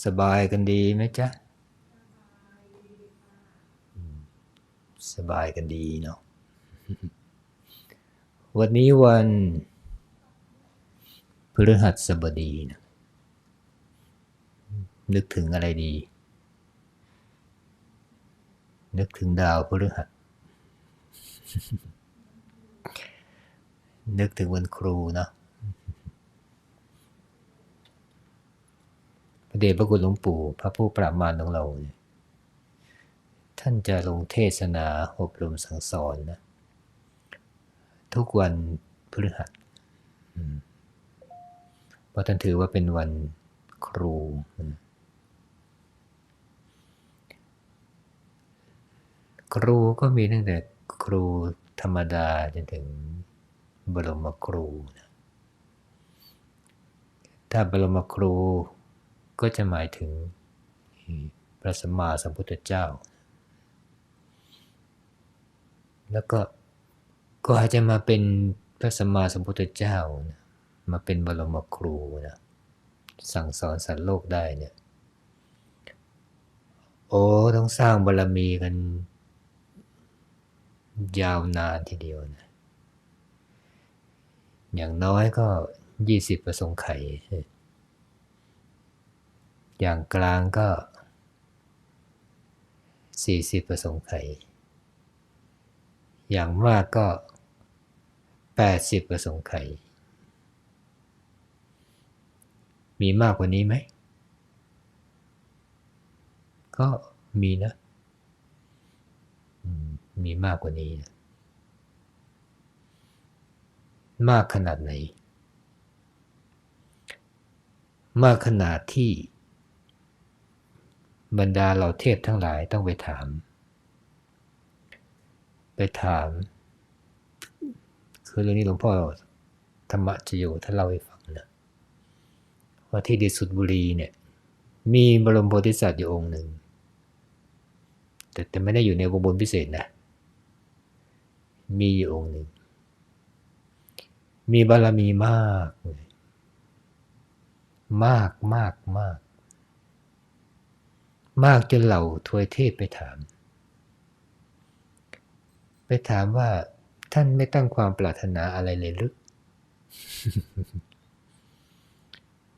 สบายกันดีไหมจ๊ะ สบายกันดีเนาะ วันนี้วันพฤหัสบดีนะนึกถึงอะไรดี นึกถึงดาวพฤหัส นึกถึงวันครูเนาะ พ ระเดชพระคุณหลวงปู่ พระผู้ปราบมารของเราเนี่ยท่านจะลงเทศนาอบรมสั่งสอนนะ ทุกวันพฤหัสเพราะท่านถือว่าเป็นวันครู ครูก็มีตั้งแต่ครูธรรมดาจนถึงบรมครูนะถ้าบรมครู ก็จะหมายถึงพระสัมมาสัมพุทธเจ้า แล้วก็ก็อาจจะมาเป็นพระสัมมาสัมพุทธเจ้านะมาเป็นบรมครูนะสั่งสอนสัตว์โลกได้เนี่ยโอ้ต้องสร้างบารมีกัน ยาวนานทีเดียวนะอย่างน้อยก็ยี่สิบประสงค์ไขย อย่างกลางก็สี่สิบประสงค์ไขยอย่างมากก็แปดสิบประสงค์ไขยมีมากกว่านี้ไหม ก็มีนะ มีมากกว่านี้นะมากขนาดไหน มากขนาดที่ บรรดาเหล่าเทพทั้งหลายต้องไปถาม ไปถาม คือเรื่องนี้หลวงพ่อธรรมจโยท่านเล่าให้ฟังนะว่าที่ดิสุดบุรีเนี่ย มีบรมโพธิสัตว์อยู่องค์หนึ่ง แต่แต่ไม่ได้อยู่ในวงบนพิเศษนะ มีอยู่องค์หนึ่ง มีบารมีมากเลยมากมากมาก มากจนเหล่าทวยเทพไปถาม ไปถามว่าท่านไม่ตั้งความปรารถนาอะไรเลยหรือ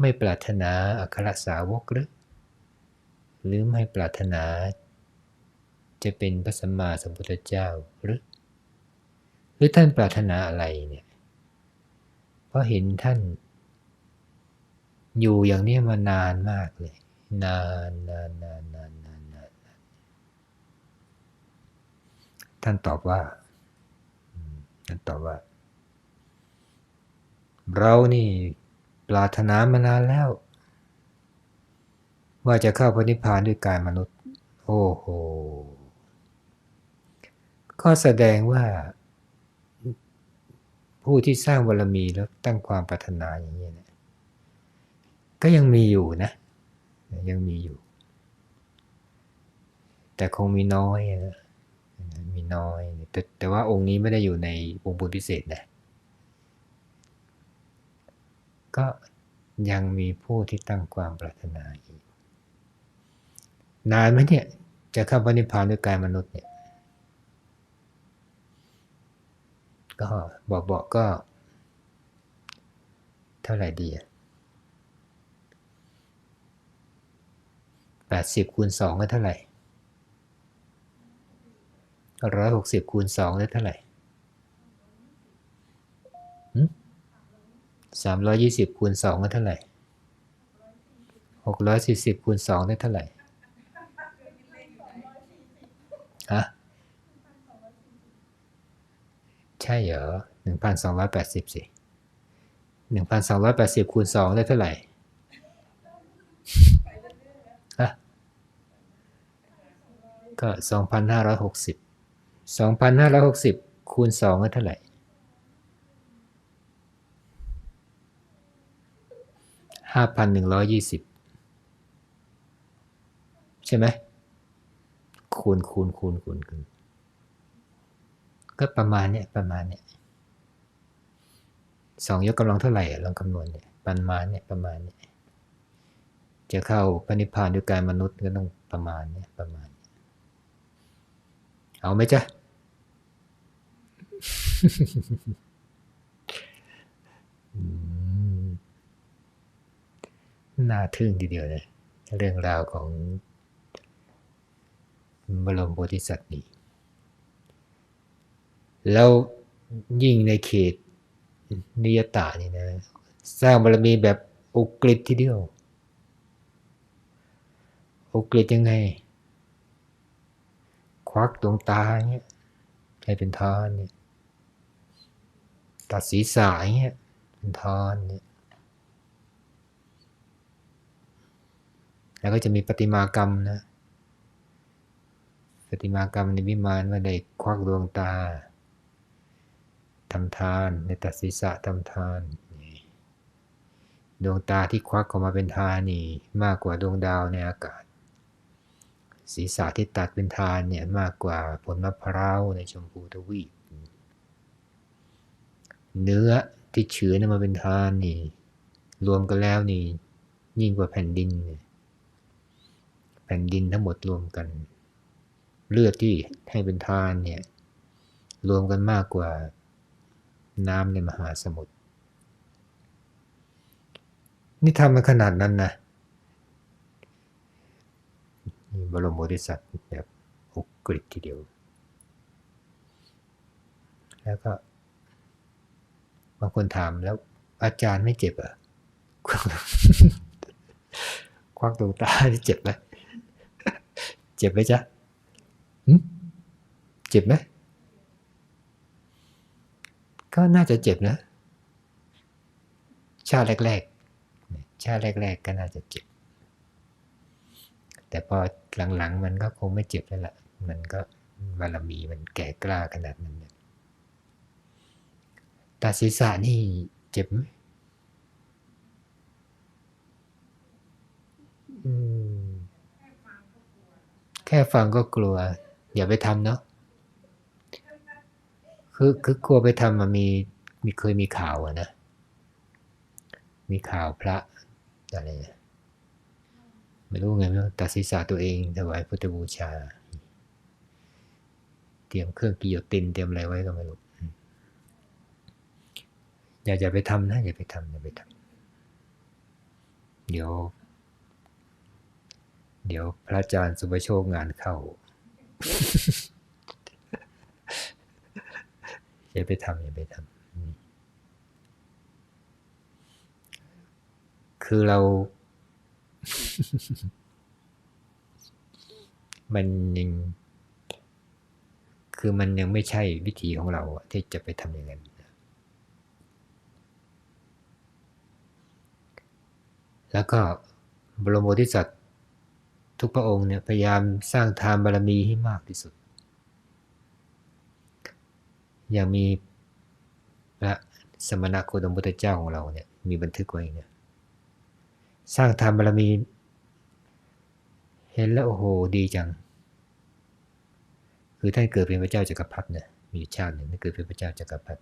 ไม่ปรารถนาอัครสาวกหรือหรือไม่ปรารถนา จะเป็นพระสัมมาสัมพุทธเจ้าหรือ หรือท่านปรารถนาอะไรเนี่ย เพราะเห็นท่าน อยู่อย่างนี้มานานมากเลย นานนานนานนานนานนานานท่านตอบว่าท่านตอบว่า เรานี่ปรารถนามานานแล้ว ว่าจะเข้าพระนิพพานด้วยกายมนุษย์ โอ้โหก็แสดงว่า ผู้ที่สร้างบารมีแล้วตั้งความปรารถนาอย่างนี้นะก็ยังมีอยู่นะ ยังมีอยู่ แต่คงมีน้อยนะมีน้อย แต่แต่ว่าองค์นี้ไม่ได้อยู่ในวงค์บุญพิเศษนะก็ยังมีผู้ที่ตั้งความปรารถนาอีกนานไหมเนี่ย จะเข้าพระนิพพานด้วยกายมนุษย์เนี่ย ก็บอกบอกก็ เท่าไหร่ดีอะ แปดสิบคูณสองก็เท่าไหร่ร้อยหกสิบคูณสองได้เท่าไหร่สามร้อยยี่สิบคูณสองก็เท่าไหร่หกร้อยสี่สิบคูณสองได้เท่าไหร่ ฮะ ใช่เหรอหนึ่งพันสองร้อยแปดสิบสิหนึ่งพันสองร้อยแปดสิบคูณสองได้เท่าไหร่ฮะก็สองพันห้าร้อยหกสิบสองพันห้าร้อยห กสิบคูณสองได้เท่าไหร่ห้าพันหนึ่งร้อยยี่สิบใช่ไหม คูณคูณคูณคูณคูณก็ประมาณเนี้ยประมาณเนี้ยสองยกกำลังเท่าไหร่ลองคำนวณเนี่ยประมาณเนี่ยประมาณเนี่ยจะเข้าพระนิพพานด้วยกายมนุษย์ก็ต้องประมาณเนี้ประมาณ เอาไหมจ๊ะ น่าทึ่งทีเดียวเลยเรื่องราวของบรมโพธิสัตว์นี่แล้วยิ่งในเขตนิยตานี่นะ สร้างบารมีแบบอุกฤษทีเดียวอุกฤษยังไง ควักดวงตาเงี้ยให้เป็นทานเนี่ยตัดศีรษะเงี้ยเป็นทานเนี่ยแล้วก็จะมีปฏิมากรรมนะปฏิมากรรมในวิมานว่าได้ควักดวงตาทำทานในตัดศีรษะทำทานดวงตาที่ควักออกมาเป็นทานนี่มากกว่าดวงดาวในอากาศ ศีรษะที่ตัดเป็นทานเนี่ยมากกว่าผลมะพร้าวในชมพูทวีป เนื้อที่เฉือนมาเป็นทานนี่รวมกันแล้วนี่ยิ่งกว่าแผ่นดิน แผ่นดินทั้งหมดรวมกัน เลือดที่ให้เป็นทานเนี่ยรวมกันมากกว่าน้ำในมหาสมุทรนี่ทำมาขนาดนั้นนะ บรมโพธิสัตว์แบบอุกฤษทีเดียว แล้วก็ บางคนถามแล้วอาจารย์ไม่เจ็บอะควักดวงตาเจ็บไหมเจ็บไหมจ๊ะเจ็บไหมก็น่าจะเจ็บนะ ชาติแรก ๆ ชาติแรก ๆ ก็น่าจะเจ็บ แต่พอหลังๆ มันก็คงไม่เจ็บแล้วล่ะ มันก็บารมีมันแก่กล้าขนาดนั้นตาศีรษะนี่เจ็บไหมแค่ฟังก็กลัว อย่าไปทำเนาะคือคือกลัวไปทำมันมีมีเคยมีข่าวอะนะ มีข่าวพระอะไรเนี่ย ไม่รู้ไงไม่รู้ตัดศีรษะตัวเองถวายพุทธบูชา เตรียมเครื่องกิโยตินเตรียมอะไรไว้ก็ไม่รู้อย่าอย่าไปทำนะอย่าไปทำอย่าไปทำเดี๋ยว เดี๋ยวพระอาจารย์สุภโชคงานเข้าอย่าไปทำอย่าไปทำคือเรา มันยังคือมันยังไม่ใช่วิธีของเราที่จะไปทำอย่างนั้นแล้วก็บรมโพธิสัตว์ทุกพระองค์เนี่ยพยายามสร้างทานบารมีให้มากที่สุด อย่างมีพระสมณโคดมพุทธเจ้าของเราเนี่ยมีบันทึกไว้เนี่ย สร้างธรรมบารมี เห็นแล้วโอ้โหดีจัง คือท่านเกิดเป็นพระเจ้าจักรพรรดิเนี่ยมีชาติหนึ่งท่เกิดเป็นพระเจ้าจักรพรรดิ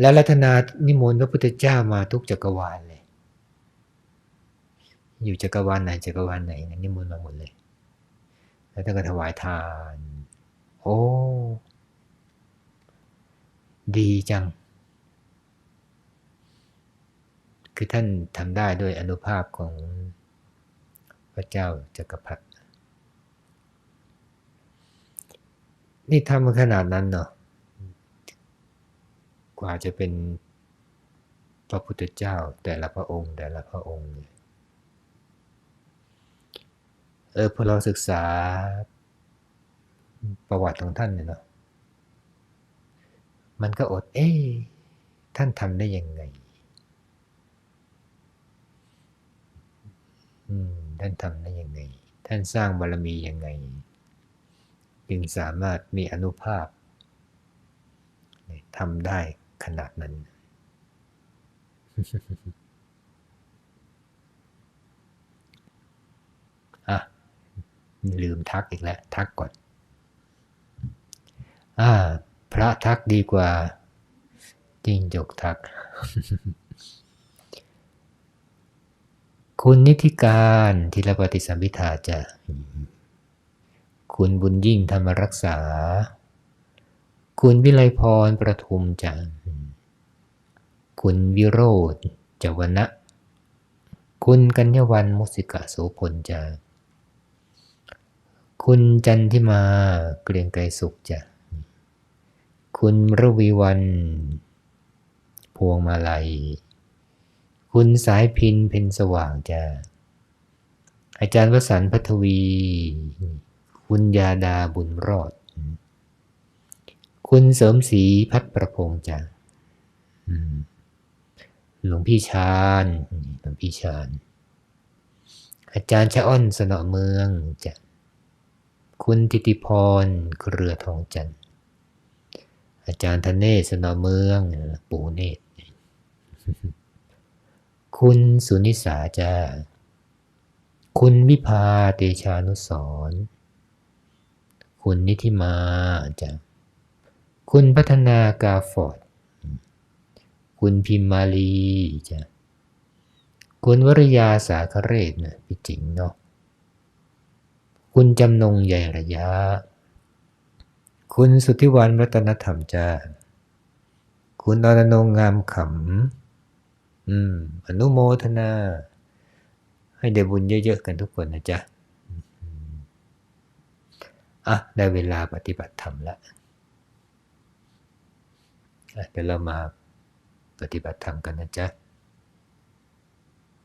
แล้วรัตนานิมนต์พระพุทธเจ้ามาทุกจักรวาลเลย อยู่จักรวาลไหนจักรวาลไหนนิมนต์มาหมดเลย แล้วท่านก็ถวายทาน โอ้ ดีจัง คือท่านทำได้ด้วยอนุภาพของพระเจ้าจักรพรรดินี่ทำมาขนาดนั้นเนาะกว่าจะเป็นพระพุทธเจ้าแต่ละพระองค์ แต่ละพระองค์เนี่ยเออพอเราศึกษาประวัติของท่านเนี่ยเนาะมันก็อดเอ๊ท่านทำได้ยังไง อืม ท่านทำได้ยังไง ท่านสร้างบารมียังไง จึงสามารถมีอนุภาพทำได้ขนาดนั้น อะ ลืมทักอีกแล้ว ทักก่อนอ่า พระทักดีกว่าจิงจกทัก คุณนิธิการธีรปฏิสัมพิทาจะคุณบุญยิ่งธรรมรักษา คุณวิไลพรประทุมจะคุณวิโรธจวนะ คุณกัญญวันมุสิกะโสพลจะคุณจันทิมาเกรียงไกรสุขจะคุณระวีวัน พวงมาลัย คุณสายพินเพ็ญสว่างจ้ะอาจารย์วสันพัทวี คุณยาดาบุญรอด คุณเสริมศรีพัดประพงษ์จ้ะอืมหลวงพี่ชาญหลวงพี่ชาญ อาจารย์ชะอ้อนสนอเมืองจ้ะคุณทิติพรเครือทองจันทร์อาจารย์ธเนศสนอเมือง ปู่เนตร คุณสุนิสาจ้า คุณวิภาเตชานุสร คุณนิธิมาจ้ะคุณพัฒนากาฟอร์ด คุณพิมมาลีจ้ะ คุณวริยาสาคเรศนะพี่จิงเนาะ คุณจำนงใหญ่ระยะ คุณสุทธิวันรัตนธรรมจ้า คุณอรนงงามขำ อืม อนุโมทนา ให้ได้บุญเยอะๆกันทุกคนนะจ๊ะอะได้เวลาปฏิบัติธรรมแล้วเดี๋ยวเรามาปฏิบัติธรรมกันนะจ๊ะ